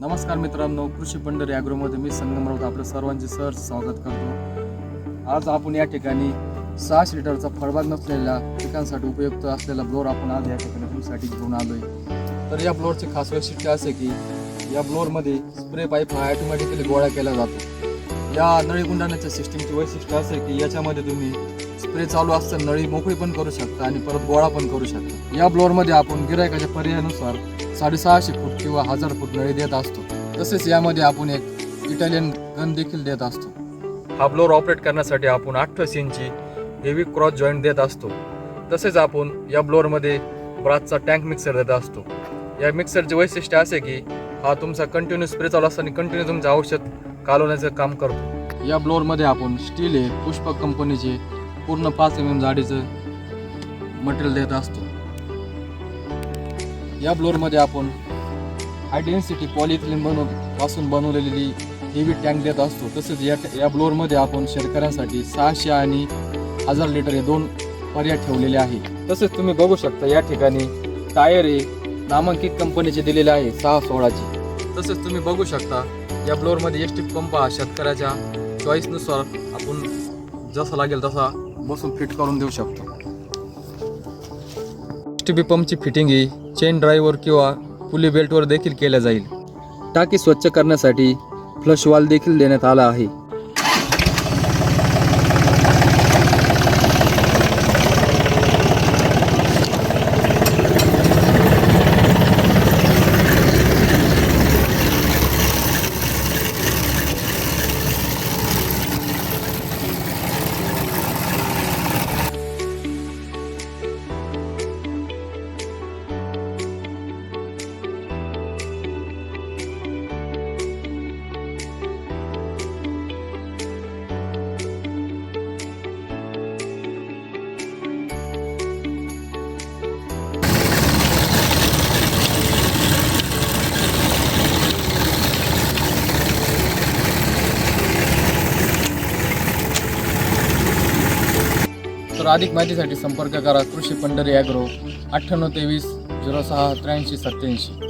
नमस्कार मित्रांनो कृषी पंढरी ॲग्रोमध्ये मी संगम राऊत आपलं सर्वांचे सर स्वागत करतो. आज आपण या ठिकाणी सहाशे लिटरचा फळबाग नसलेल्या पिकांसाठी उपयुक्त असलेला ब्लोअर आपण आज या ठिकाणी तुमच्यासाठी घेऊन आलो आहे तर या ब्लोअरचे खास वैशिष्ट्य असे की या ब्लोअरमध्ये स्प्रे पाईप हा ॲटोमॅटिकली गोळा केला जातो. या नळी गुंडाण्याच्या सिस्टीमचे वैशिष्ट्य असे की याच्यामध्ये तुम्ही स्प्रे चालू असताना नळी मोकळी पण करू शकता आणि परत गोळा पण करू शकता. या ब्लोअरमध्ये आपण गिरायकाच्या पर्यायानुसार साडेसहाशे फूट किंवा हजार फूट नळी देत असतो. तसेच यामध्ये आपण एक इटालियन गन देखील देत असतो. हा ब्लोअर ऑपरेट करण्यासाठी आपण अठ्ठावीस इंची हेवी क्रॉस जॉईंट देत असतो. तसेच आपण या ब्लोअरमध्ये ब्रासचा टँक मिक्सर देत असतो. या मिक्सरचे वैशिष्ट्य असे की हा तुमचा कंटिन्यू स्प्रे चालू असताना कंटिन्यू तुमचं औषध कालवण्याचं काम करतो. या ब्लोअरमध्ये आपण स्टील हे पुष्पक कंपनीचे पूर्ण पाच एम एम जाडीचं मटेरियल देत असतो. या ब्लोअरमध्ये आपण हाय डेन्सिटी पॉलिथिलीन बनवपासून बनवलेली हेवी टँक देत असतो. तसेच या या ब्लोअरमध्ये आपण शेतकऱ्यांसाठी सहाशे आणि हजार लिटर हे दोन पर्याय ठेवलेले आहे तसेच तुम्ही बघू शकता या ठिकाणी टायर हे नामांकित कंपनीचे दिलेले आहे सहा सोळाचे. तसेच तुम्ही बघू शकता या ब्लोअरमध्ये एस टी पंप हा शेतकऱ्याच्या चॉईसनुसार आपण जसा लागेल तसा बसून फिट करून देऊ शकतो. एस बी पंपची फिटिंग ही चेन ड्राईव्हवर किंवा पुली बेल्टवर देखील केल्या जाईल. टाकी स्वच्छ करण्यासाठी फ्लश वाल देखील देण्यात आला आहे. तर अधिक माहितीसाठी संपर्क करा कृषी पंढरी ॲग्रो अठ्ठ्याण्णव तेवीस झिरो सहा त्र्याऐंशी सत्याऐंशी